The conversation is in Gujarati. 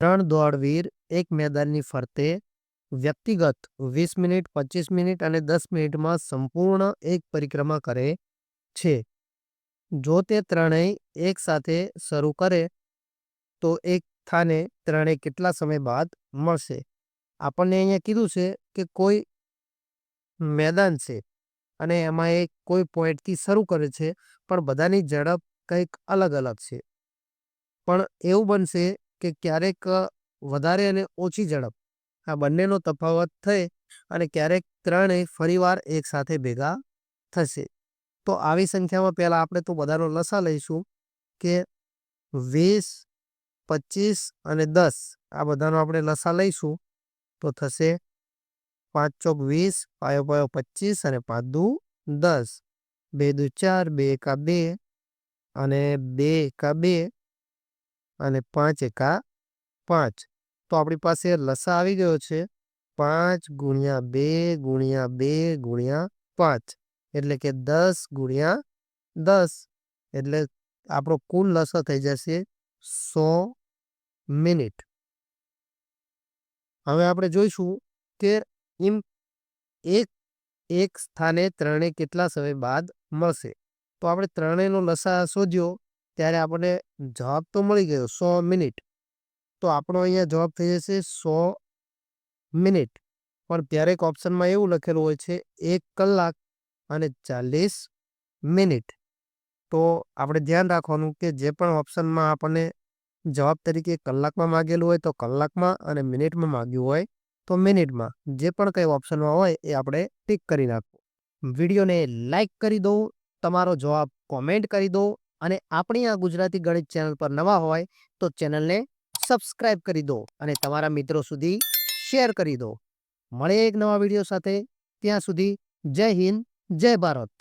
ત્રણ દોડવીર એક મેદાનની ફરતે વ્યક્તિગત વીસ મિનિટ, પચીસ મિનિટ અને દસ મિનિટમાં સંપૂર્ણ એક પરિક્રમા કરે છે. જો તે ત્રણેય એક સાથે શરૂ કરે, તો એક સ્થાને ત્રણેય કેટલા સમય બાદ મળશે? આપણને અહીંયા કીધું છે કે કોઈ મેદાન છે અને એમાં એ કોઈ પોઈન્ટથી શરૂ કરે છે, પણ બધાની ઝડપ કંઈક અલગ અલગ છે. પણ એવું બનશે કે ક્યારેક વધારે અને ઓછી ઝડપ. આ બંનેનો તફાવત થઈ અને ક્યારેક ત્રણેય ફરીવાર એકસાથે ભેગા થશે. તો આવી સંખ્યામાં પહેલાં આપણે તો બધાનો લસા લઈશું કે વીસ, પચીસ અને દસ, આ બધાનો આપણે લસા લઈશું. તો થશે પાંચ ચોક વીસ, પાયો પાયો પચીસ અને પાંચ દુ દસ. બે દુ ચાર, બે એકા બે અને બે એકા બે અને પાંચ એકા પાંચ. તો આપણી પાસે લસા આવી ગયો છે. પાંચ ગુણ્યા બે ગુણ્યા બે ગુણ્યા પાંચ. એટલે કે દસ ગુણ્યા દસ. એટલે આપણો કુલ લસા થઈ જશે સો મિનિટ. હવે આપણે જોઈશું કે એમ એક એક સ્થાને ત્રણે કેટલા સમય બાદ મળશે. તો આપણે ત્રણેયનો લસા શોધ્યો. ત્યારે આપણને જવાબ તો મળી ગયો, સો મિનિટ. તો આપણો અહીંયા જવાબ થઈ જશે સો મિનિટ. પણ ક્યારેક ઓપ્શનમાં એવું લખેલું હોય છે, એક કલાક અને ચાલીસ મિનિટ. તો આપણે ધ્યાન રાખવાનું કે જે પણ ઓપ્શનમાં આપણને જવાબ તરીકે કલાકમાં માગેલું હોય તો કલાકમાં અને મિનિટમાં માગ્યું હોય તો મિનિટમાં. જે પણ કંઈ ઓપ્શનમાં હોય એ આપણે ટીક કરી નાખવું. વિડીયોને લાઈક કરી દો, તમારો જવાબ કોમેન્ટ કરી દો અને આપણી આ ગુજરાતી ગણિત ચેનલ પર નવા હોય તો ચેનલને સબસ્ક્રાઇબ કરી દો અને તમારા મિત્રો સુધી શેર કરી દો. મળે એક નવા વીડિયો સાથે. ત્યાં સુધી જય હિન્દ, જય ભારત.